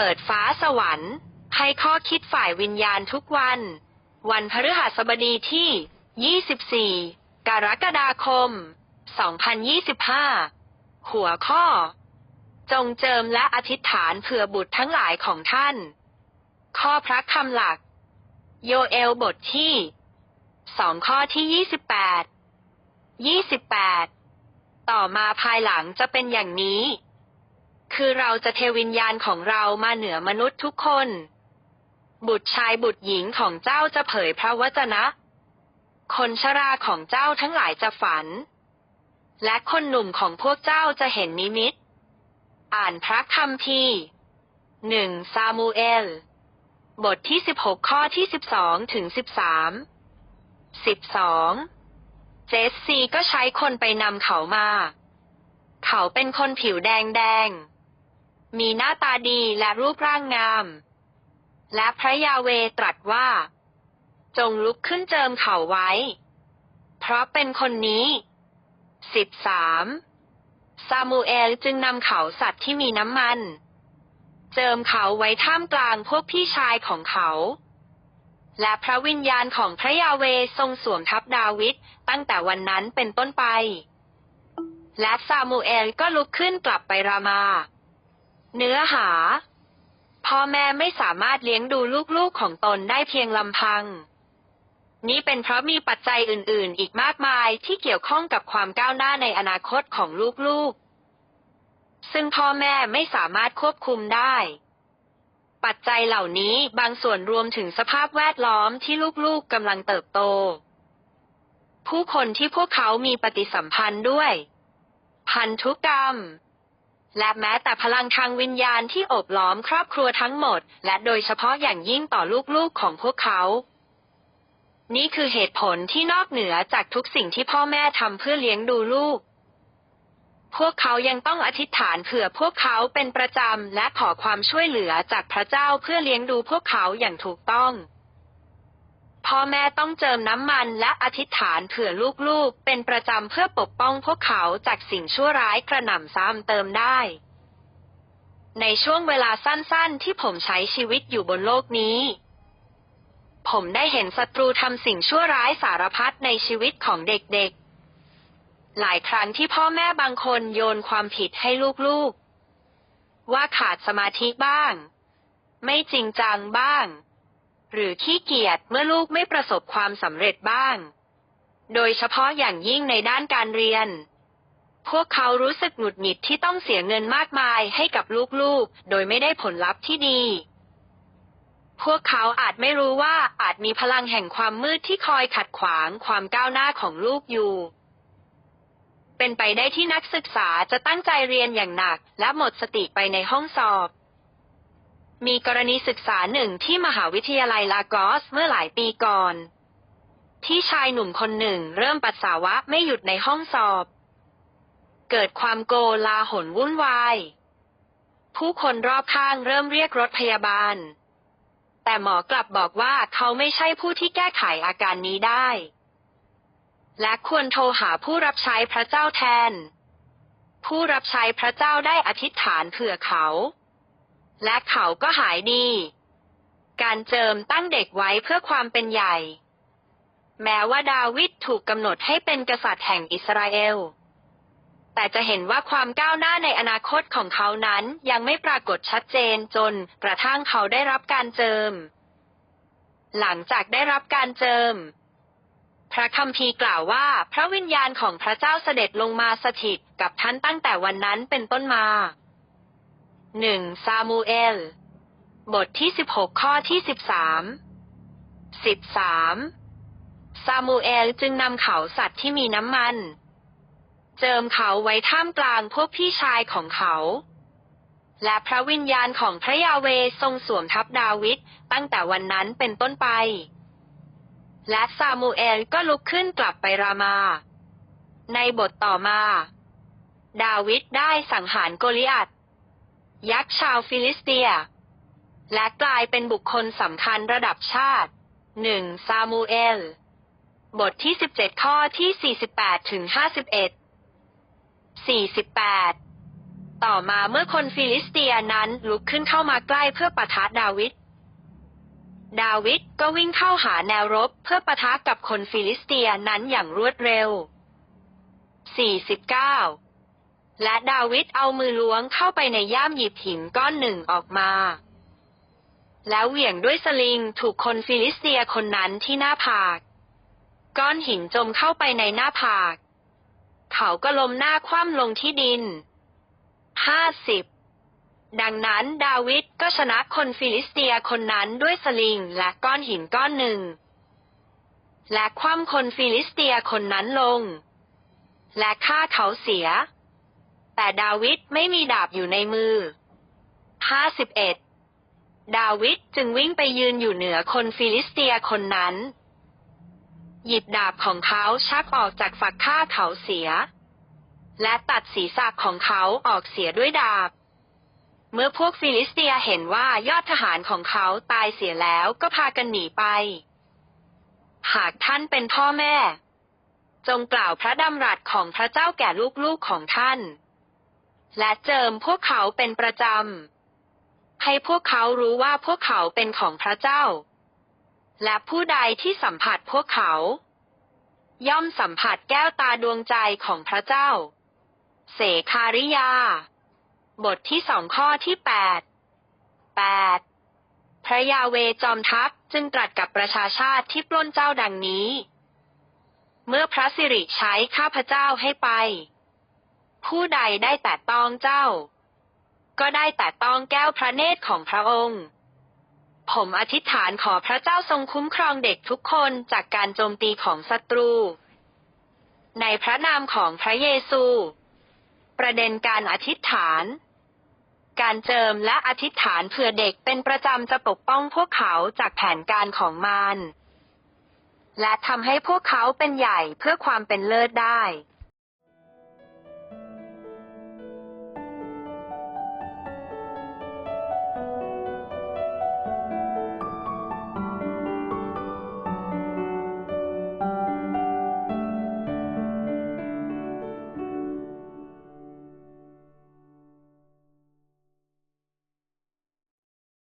ปิดฟ้าสวรรค์ ให้ข้อคิดฝ่ายวิญญาณทุกวัน วันพฤหัสบดีที่ 24 กรกฎาคม 2025 หัวข้อ จงเจิมและอธิษฐานเผื่อบุตรทั้งหลายของท่าน ข้อพระคำหลัก โยเอลบทที่สองข้อที่ 28 28 ต่อมาภายหลังจะเป็นอย่างนี้ คือเราจะเทวิญญาณของเรามาเหนือมนุษย์ทุกคน บุตรชายบุตรหญิงของเจ้าจะเผยพระวจนะ คนชราของเจ้าทั้งหลายจะฝัน และคนหนุ่มของพวกเจ้าจะเห็นนิมิต อ่านพระคัมภีหนึ่งซามูเอล บทที่16ข้อที่12ถึง13 12เจสซีก็ใช้คนไปนำเขามา เขาเป็นคนผิวแดงแดง มีหน้าตาดีและรูปร่างงาม และพระยาเวตรัสว่า จงลุกขึ้นเจิมเขาไว้ เพราะเป็นคนนี้13ซามูเอลจึงนำเขาสัตว์ที่มีน้ำมัน เจิมเขาไว้ท่ามกลางพวกพี่ชายของเขา และพระวิญญาณของพระยาเวทรงสวมทับดาวิดตั้งแต่วันนั้นเป็นต้นไป และซามูเอลก็ลุกขึ้นกลับไปรามา เนื้อหา พ่อแม่ไม่สามารถเลี้ยงดูลูกๆของตนได้เพียงลำพัง นี้เป็นเพราะมีปัจจัยอื่น ๆ อีกมากมายที่เกี่ยวข้องกับความก้าวหน้าในอนาคตของลูกๆ ซึ่งพ่อแม่ไม่สามารถควบคุมได้ ปัจจัยเหล่านี้บางส่วนรวมถึงสภาพแวดล้อมที่ลูกๆกำลังเติบโต ผู้คนที่พวกเขามีปฏิสัมพันธ์ด้วย พันธุกรรม และแม้แต่พลังทางวิญญาณที่โอบล้อมครอบครัวทั้งหมด และโดยเฉพาะอย่างยิ่งต่อลูกๆของพวกเขา นี่คือเหตุผลที่นอกเหนือจากทุกสิ่งที่พ่อแม่ทำเพื่อเลี้ยงดูลูก พวกเขายังต้องอธิษฐานเผื่อพวกเขาเป็นประจำและขอความช่วยเหลือจากพระเจ้าเพื่อเลี้ยงดูพวกเขาอย่างถูกต้อง พ่อแม่ต้องเจิมน้ำมันและอธิษฐานเผื่อลูกๆ เป็นประจำเพื่อปกป้องพวกเขาจากสิ่งชั่วร้ายกระหน่ำซ้ำเติมได้ ในช่วงเวลาสั้นๆ ที่ผมใช้ชีวิตอยู่บนโลกนี้ ผมได้เห็นศัตรูทำสิ่งชั่วร้ายสารพัดในชีวิตของเด็กๆ หลายครั้งที่พ่อแม่บางคนโยนความผิดให้ลูกๆ ว่าขาดสมาธิบ้าง ไม่จริงจังบ้าง หรือขี้เกียจเมื่อลูกไม่ประสบความสำเร็จบ้าง โดยเฉพาะอย่างยิ่งในด้านการเรียน พวกเขารู้สึกหงุดหงิดที่ต้องเสียเงินมากมายให้กับลูกๆ โดยไม่ได้ผลลัพธ์ที่ดี พวกเขาอาจไม่รู้ว่าอาจมีพลังแห่งความมืดที่คอยขัดขวางความก้าวหน้าของลูกอยู่เป็นไปได้ที่นักศึกษาจะตั้งใจเรียนอย่างหนักและหมดสติไปในห้องสอบ มีกรณีศึกษาหนึ่งที่มหาวิทยาลัยลากอสเมื่อหลายปีก่อน ที่ชายหนุ่มคนหนึ่งเริ่มปัสสาวะไม่หยุดในห้องสอบ เกิดความโกลาหลวุ่นวาย ผู้คนรอบข้างเริ่มเรียกรถพยาบาล แต่หมอกลับบอกว่าเขาไม่ใช่ผู้ที่แก้ไขอาการนี้ได้ และควรโทรหาผู้รับใช้พระเจ้าแทน ผู้รับใช้พระเจ้าได้อธิษฐานเผื่อเขา และเขาก็หายดี การเจิมตั้งเด็กไว้เพื่อความเป็นใหญ่ แม้ว่าดาวิดถูกกำหนดให้เป็นกษัตริย์แห่งอิสราเอล แต่จะเห็นว่าความก้าวหน้าในอนาคตของเขานั้นยังไม่ปรากฏชัดเจนจนกระทั่งเขาได้รับการเจิม หลังจากได้รับการเจิม พระคัมภีร์กล่าวว่าพระวิญญาณของพระเจ้าเสด็จลงมาสถิตกับท่านตั้งแต่วันนั้นเป็นต้นมา หนึ่งซามูเอล บทที่สิบหกข้อที่สิบสามสิบสามซามูเอลจึงนำเขาสัตว์ที่มีน้ำมัน เจิมเขาไว้ท่ามกลางพวกพี่ชายของเขา และพระวิญญาณของพระยาเวทรงสวมทับดาวิดตั้งแต่วันนั้นเป็นต้นไป และซามูเอลก็ลุกขึ้นกลับไปรามา ในบทต่อมา ดาวิดได้สังหารโกลิอัต ยักษ์ชาวฟิลิสเตีย และกลายเป็นบุคคลสำคัญระดับชาติหนึ่งซามูเอล บทที่ 17 ข้อที่ 48 ถึง 51 48 ต่อมาเมื่อคนฟิลิสเตียนั้นลุกขึ้นเข้ามาใกล้เพื่อปะทะดาวิด ดาวิดก็วิ่งเข้าหาแนวรบเพื่อปะทะกับคนฟิลิสเตียนั้นอย่างรวดเร็ว 49 และดาวิดเอามือล้วงเข้าไปในย่ามหยิบหินก้อนหนึ่งออกมา แล้วเหวี่ยงด้วยสลิงถูกคนฟิลิสเตียคนนั้นที่หน้าผาก ก้อนหินจมเข้าไปในหน้าผาก เขาก็ล้มหน้าคว่ำลงที่ดิน ห้าสิบ ดังนั้นดาวิดก็ชนะคนฟิลิสเตียคนนั้นด้วยสลิงและก้อนหินก้อนหนึ่ง และคว่ำคนฟิลิสเตียคนนั้นลง และฆ่าเขาเสีย แต่ดาวิดไม่มีดาบอยู่ในมือห้าสิบเอ็ดดาวิดจึงวิ่งไปยืนอยู่เหนือคนฟิลิสเตียคนนั้น หยิบดาบของเขาชักออกจากฝักฆ่าเขาเสีย และตัดศีรษะของเขาออกเสียด้วยดาบ เมื่อพวกฟิลิสเตียเห็นว่ายอดทหารของเขาตายเสียแล้วก็พากันหนีไป หากท่านเป็นพ่อแม่จงกล่าวพระดำรัสของพระเจ้าแก่ลูกๆของท่าน และเจิมพวกเขาเป็นประจำ ให้พวกเขารู้ว่าพวกเขาเป็นของพระเจ้า และผู้ใดที่สัมผัสพวกเขา ย่อมสัมผัสแก้วตาดวงใจของพระเจ้า เสคาริยา บทที่สองข้อที่แปดแปดพระยาเวจอมทัพจึงตรัสกับประชาชาติที่ปล้นเจ้าดังนี้ เมื่อพระสิริใช้ข้าพเจ้าให้ไป ผู้ใดได้แต่ต้องเจ้า ก็ได้แต่ต้องแก้วพระเนตรของพระองค์ ผมอธิษฐานขอพระเจ้าทรงคุ้มครองเด็กทุกคนจากการโจมตีของศัตรู ในพระนามของพระเยซู ประเด็นการอธิษฐาน การเจิมและอธิษฐานเพื่อเด็กเป็นประจำจะปกป้องพวกเขาจากแผนการของมารและทำให้พวกเขาเป็นใหญ่เพื่อความเป็นเลิศได้